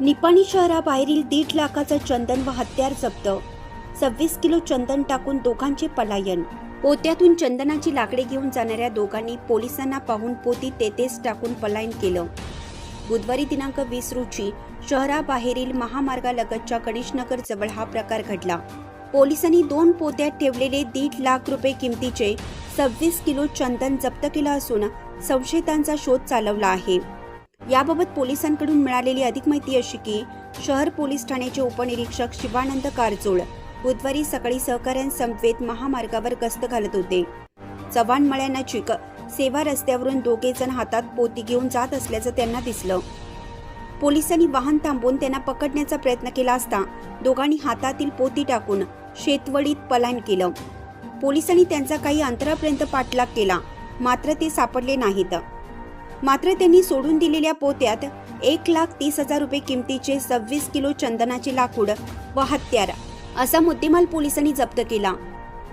निपाणी शहराबाहेरील दीड लाखाचं चंदन व हत्यार जप्त. सव्वीस किलो चंदन टाकून दोघांचे पलायन. पोत्यातून चंदनाची लाकडे घेऊन जाणाऱ्या दोघांनी पोलिसांना पाहून पोती तेथेच टाकून पलायन केलं. बुधवारी दिनांक वीस रोजी शहराबाहेरील महामार्गालगतच्या गणेशनगर जवळ हा प्रकार घडला. पोलिसांनी दोन पोत्यात ठेवलेले दीड लाख रुपये किमतीचे सव्वीस किलो चंदन जप्त केलं असून संशयितांचा शोध चालवला आहे. याबाबत पोलिसांकडून मिळालेली अधिक माहिती अशी की शहर पोलीस ठाण्याचे उपनिरीक्षक शिवानंद कारजोळ बुधवारी सकाळी सहकाऱ्यांसमवेत महामार्गावर गस्त घालत होते. चव्हाण चिक सेवा रस्त्यावरून दोघे जण हातात पोती घेऊन जात असल्याचं त्यांना दिसलं. पोलिसांनी वाहन थांबवून त्यांना पकडण्याचा प्रयत्न केला असता दोघांनी हातातील पोती टाकून शेतवडीत पलायन केलं. पोलिसांनी त्यांचा काही अंतरापर्यंत पाठलाग केला मात्र ते सापडले नाहीत. मात्र त्यांनी सोडून दिलेल्या पोत्यात एक लाख तीस हजार रुपये किमतीचे सव्वीस किलो चंदनाचे लाकूड व हत्यार असा मुद्देमाल पोलिसांनी जप्त केला.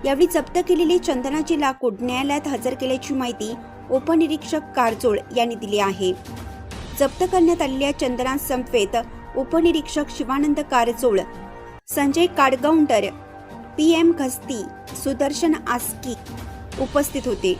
यावेळी जप्त केलेले चंदनाचे लाकूड न्यायालयात हजर केल्याची माहिती उपनिरीक्षक कारजोळ यांनी दिली आहे. जप्त करण्यात आलेल्या चंदना संपेत उपनिरीक्षक शिवानंद कारजोळ संजय काडगौंडर पी एम घस्ती सुदर्शन आस्की उपस्थित होते.